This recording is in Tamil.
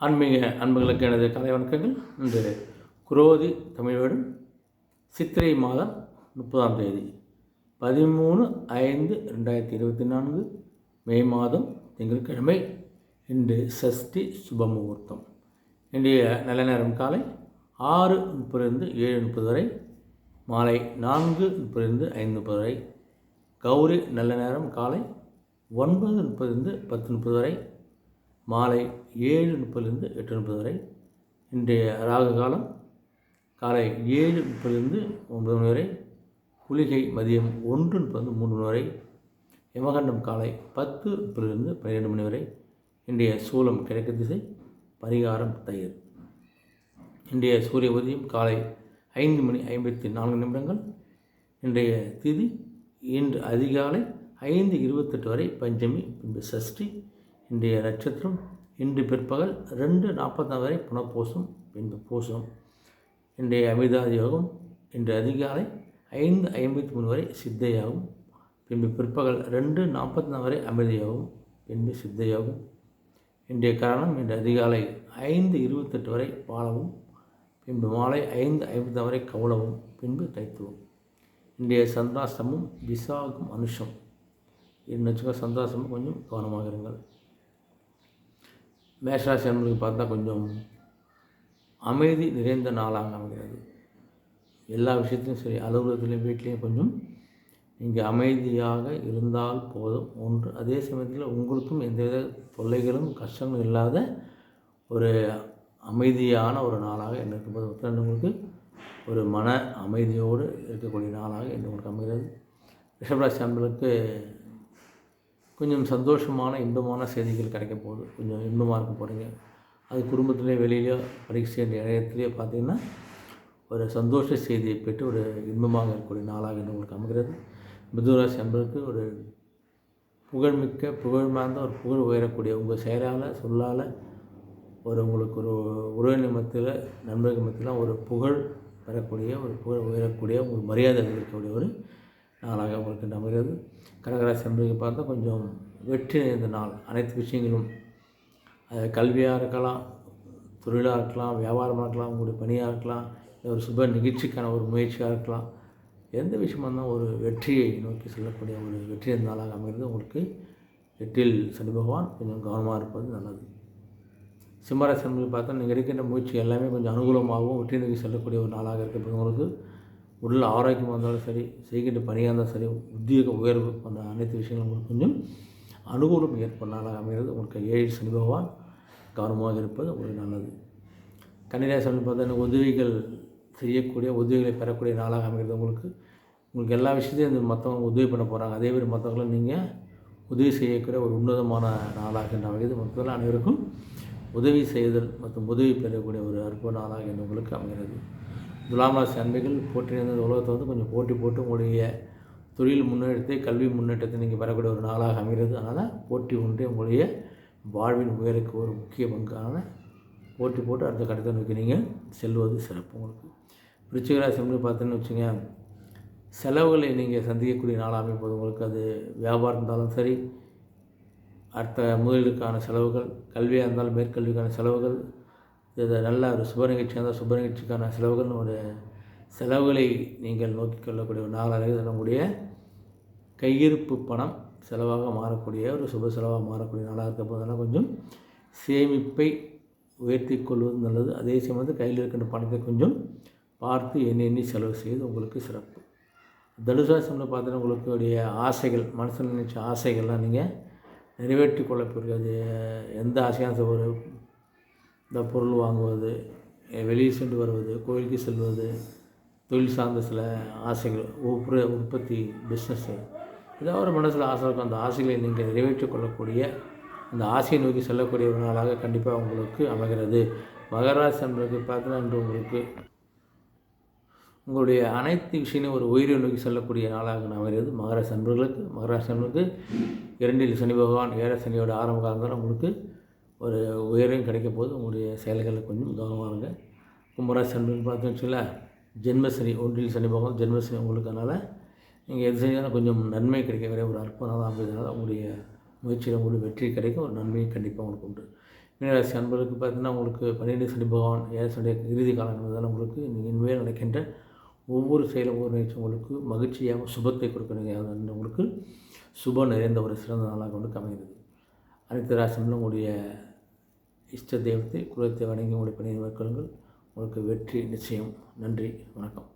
ஆன்மீக அன்புகளுக்கு எனது கலை வணக்கங்கள். இன்று குரோதி தமிழ் சித்திரை மாதம் முப்பதாம் தேதி பதிமூணு ஐந்து ரெண்டாயிரத்தி இருபத்தி நான்கு மே மாதம் திங்கட்கிழமை இன்று சஷ்டி சுப முகூர்த்தம். இன்றைய நல்ல நேரம் காலை ஆறு முப்பதிலிருந்து ஏழு முப்பது வரை மாலை நான்கு முப்பதிலிருந்து ஐந்து முப்பது வரை கௌரி நல்ல நேரம் காலை ஒன்பது முப்பதிலிருந்து பத்து முப்பது வரை மாலை ஏழு முப்பதுலேருந்து எட்டு முப்பது வரை. இன்றைய ராகு காலம் காலை ஏழு முப்பதுலேருந்து ஒன்பது மணி வரை. குளிகை மதியம் ஒன்று முப்பது மூன்று மணி வரை. யமகண்டம் காலை பத்து முப்பதுலேருந்து பன்னிரெண்டு மணி வரை. இன்றைய சூலம் கிழக்கு திசை பரிகாரம் தயிர். இன்றைய சூரிய உதயம் காலை ஐந்து மணி ஐம்பத்தி நான்கு நிமிடங்கள். இன்றைய திதி இன்று அதிகாலை ஐந்து இருபத்தெட்டு வரை. பஞ்சமி பின்பு சஷ்டி இன்றைய நட்சத்திரம் இன்று பிற்பகல் ரெண்டு நாற்பத்தாம் வரை புனப்பூசம் பின்பு பூசம். இன்றைய அமிர்தாதி யோகம் இன்று அதிகாலை ஐந்து ஐம்பத்தி மூணு வரை சித்தையாகும் பின்பு பிற்பகல் ரெண்டு நாற்பத்தி நாலு வரை அமிர்தியாகும் பின்பு சித்தையாகும். இன்றைய காரணம் இன்று அதிகாலை ஐந்து இருபத்தெட்டு வரை பாலவும் பின்பு மாலை ஐந்து ஐம்பத்தி வரை கவுளவும் பின்பு தைத்துவம். இன்றைய சந்திராஷ்டமும் விசாகம் அனுஷம். இரு நட்சத்திர சந்திராஷ்டமும் கொஞ்சம் கவனமாக இருங்கள். மேஷராசி அன்பர்களுக்கு பார்த்தா கொஞ்சம் அமைதி நிறைந்த நாளாக அமைகிறது. எல்லா விஷயத்திலும் சரி அலுவலகத்துலேயும் வீட்லேயும் கொஞ்சம் நீங்கள் அமைதியாக இருந்தால் போதும். ஒன்று அதே சமயத்தில் உங்களுக்கும் எந்தவித தொல்லைகளும் கஷ்டங்களும் இல்லாத ஒரு அமைதியான ஒரு நாளாக என்ன இருக்கும்போது உங்களுக்கு ஒரு மன அமைதியோடு இருக்கக்கூடிய நாளாக என்ன உங்களுக்கு அமைகிறது. ரிஷபராசி அன்பர்களுக்கு கொஞ்சம் சந்தோஷமான இன்பமான செய்திகள் கிடைக்க போகுது. கொஞ்சம் இன்பமாக இருக்க போகிறீங்க அது குடும்பத்திலே வெளியிலையோ பரீட்சை இடத்துலையோ பார்த்தீங்கன்னா ஒரு சந்தோஷ செய்தியை பெற்று ஒரு இன்பமாக இருக்கக்கூடிய நாளாக உங்களுக்கு அமைகிறது. மிதுராசி அன்பருக்கு ஒரு புகழ்மிக்க புகழ்மார்ந்த ஒரு புகழ் உயரக்கூடிய உங்கள் செயலால் சொல்லால் ஒரு உங்களுக்கு ஒரு உறவினர் மத்தியில் நண்பர்கள் மத்தியில் ஒரு புகழ் பெறக்கூடிய ஒரு புகழ் உயரக்கூடிய உங்களுக்கு மரியாதை இருக்கக்கூடிய ஒரு நாளாக உங்களுக்கு அமைகிறது கடகராசி என்பதை பார்த்தா கொஞ்சம் வெற்றி நிறைந்த நாள். அனைத்து விஷயங்களும் அது கல்வியாக இருக்கலாம் தொழிலாக இருக்கலாம் வியாபாரமாக இருக்கலாம் உங்களுடைய பணியாக இருக்கலாம் ஒரு சுப நிகழ்ச்சிக்கான ஒரு முயற்சியாக இருக்கலாம். எந்த விஷயமாக இருந்தால் ஒரு வெற்றியை நோக்கி செல்லக்கூடிய ஒரு வெற்றி நாளாக அமைகிறது. உங்களுக்கு வெற்றியில் சனி பகவான் கொஞ்சம் கவனமாக இருப்பது நல்லது. சிம்மராசி என்பதை பார்த்தா நீங்கள் எடுக்கின்ற முயற்சி எல்லாமே கொஞ்சம் அனுகூலமாகவும் வெற்றி நோக்கி செல்லக்கூடிய ஒரு நாளாக இருக்கிறது உங்களுக்கு உடல் ஆரோக்கியமாக இருந்தாலும் சரி செய்கின்ற பணியாக இருந்தாலும் சரி உத்தியோக உயர்வு போன்ற அனைத்து விஷயங்களும் உங்களுக்கு கொஞ்சம் அனுகூலம் ஏற்படுறனால அமைகிறது. உங்களுக்கு ஏழு சனி பகவான் கவனமாக இருப்பது உங்களுக்கு நல்லது. கன்னிராசன் பார்த்தா உதவிகள் செய்யக்கூடிய உதவிகளை பெறக்கூடிய நாளாக அமைகிறது உங்களுக்கு. உங்களுக்கு எல்லா விஷயத்தையும் இந்த மற்றவங்க உதவி பண்ண போகிறாங்க அதே மாதிரி மற்றவங்களும் நீங்கள் உதவி செய்யக்கூடிய ஒரு உன்னதமான நாளாக என்ற வகையில் மற்றவர்கள் அனைவருக்கும் உதவி செய்தல் மற்றும் உதவி பெறக்கூடிய ஒரு அற்புத நாளாக என்று உங்களுக்கு அமைகிறது. துலாம் ராசி போட்டி போற்றியிருந்த உலகத்தை வந்து கொஞ்சம் போட்டி போட்டு உங்களுடைய தொழில் முன்னேற்றத்தை கல்வி முன்னேற்றத்தை நீங்கள் பெறக்கூடிய ஒரு நாளாக அமைகிறது. அதனால் போட்டி ஒன்றே உங்களுடைய வாழ்வின் உயருக்கு ஒரு முக்கிய பங்கான போட்டி போட்டு அடுத்த கட்டத்தை நோக்கி நீங்கள் செல்வது சிறப்பு உங்களுக்கு. விருச்சிகராசி வந்து பார்த்தீங்கன்னு வச்சுங்க செலவுகளை நீங்கள் சந்திக்கக்கூடிய நாளாக அமைப்பது உங்களுக்கு அது வியாபாரம் இருந்தாலும் சரி அடுத்த முதலீடுக்கான செலவுகள் கல்வியாக இருந்தாலும் மேற்கல்விக்கான செலவுகள் இது நல்ல ஒரு சுப நிகழ்ச்சியாக இருந்தால் சுப நிகழ்ச்சிக்கான செலவுகள் ஒரு செலவுகளை நீங்கள் நோக்கி கொள்ளக்கூடிய ஒரு நாளாக நம்முடைய கையிருப்பு பணம் செலவாக மாறக்கூடிய ஒரு சுப செலவாக மாறக்கூடிய நாளாக இருக்க போதெல்லாம் கொஞ்சம் சேமிப்பை உயர்த்தி கொள்வது நல்லது. அதே சமயம் வந்து கையில் இருக்கின்ற பணத்தை கொஞ்சம் பார்த்து எண்ணி எண்ணி செலவு செய்வது உங்களுக்கு சிறப்பு. தனுசாசனில் பார்த்தீங்கன்னா உங்களுக்கு ஆசைகள் மனசில் நினச்ச ஆசைகள்லாம் நீங்கள் நிறைவேற்றி கொள்ளக்கூடிய அது எந்த ஆசையாக ஒரு இந்த பொருள் வாங்குவது வெளியே சென்று வருவது கோயிலுக்கு செல்வது தொழில் சார்ந்த சில ஆசைகள் ஒவ்வொரு உற்பத்தி பிஸ்னஸ்ஸு ஏதாவது ஒரு மனசில் ஆசை இருக்கும். அந்த ஆசைகளை நீங்கள் நிறைவேற்றிக் கொள்ளக்கூடிய அந்த ஆசையை நோக்கி செல்லக்கூடிய ஒரு நாளாக கண்டிப்பாக உங்களுக்கு அமைகிறது. மகராசி என்பது பார்த்தீங்கன்னா இன்று உங்களுக்கு உங்களுடைய அனைத்து விஷயங்களும் ஒரு உயிரை நோக்கி செல்லக்கூடிய நாளாக அமைகிறது. மகராசி அன்பர்களுக்கு மகராசி அன்பர்களுக்கு இரண்டில் சனி பகவான் ஏழ சனியோட ஆரம்ப காலங்கள் உங்களுக்கு ஒரு உயர்வும் கிடைக்க போது உங்களுடைய செயல்களை கொஞ்சம் கவனமாக இருங்க. கும்பராசி அன்புன்னு பார்த்தோன்னு வச்சுங்களா ஜென்மசனி ஒன்றில் சனி போகும் ஜென்மசனி உங்களுக்கு அதனால் நீங்கள் எது செஞ்சாலும் கொஞ்சம் நன்மை கிடைக்கக்கூடிய ஒரு அற்புதமாக அமைந்ததுனால உங்களுடைய முயற்சியில் உங்களுக்கு வெற்றி கிடைக்கும் ஒரு நன்மையும் கண்டிப்பாக உங்களுக்கு உண்டு. மீனராசி அன்பர்களுக்கு பார்த்தீங்கன்னா உங்களுக்கு பன்னிரெண்டு சனி பகவான் ஏழனுடைய இறுதி காலங்கிறதால உங்களுக்கு நீங்கள் இனிமேல் நடக்கின்ற ஒவ்வொரு செயலும் ஒவ்வொரு நிகழ்ச்சியும் உங்களுக்கு மகிழ்ச்சியாக சுபத்தை கொடுக்கணுங்க. உங்களுக்கு சுபம் நிறைந்த ஒரு சிறந்த நாளாக உங்களுக்கு அமைகிறது. அனைத்து உடைய இஷ்ட தெய்வத்தை குலத்தை வணங்கி உங்களுடைய பணியை மேற்கொள்ளுங்கள். உங்களுக்கு வெற்றி நிச்சயம். நன்றி. வணக்கம்.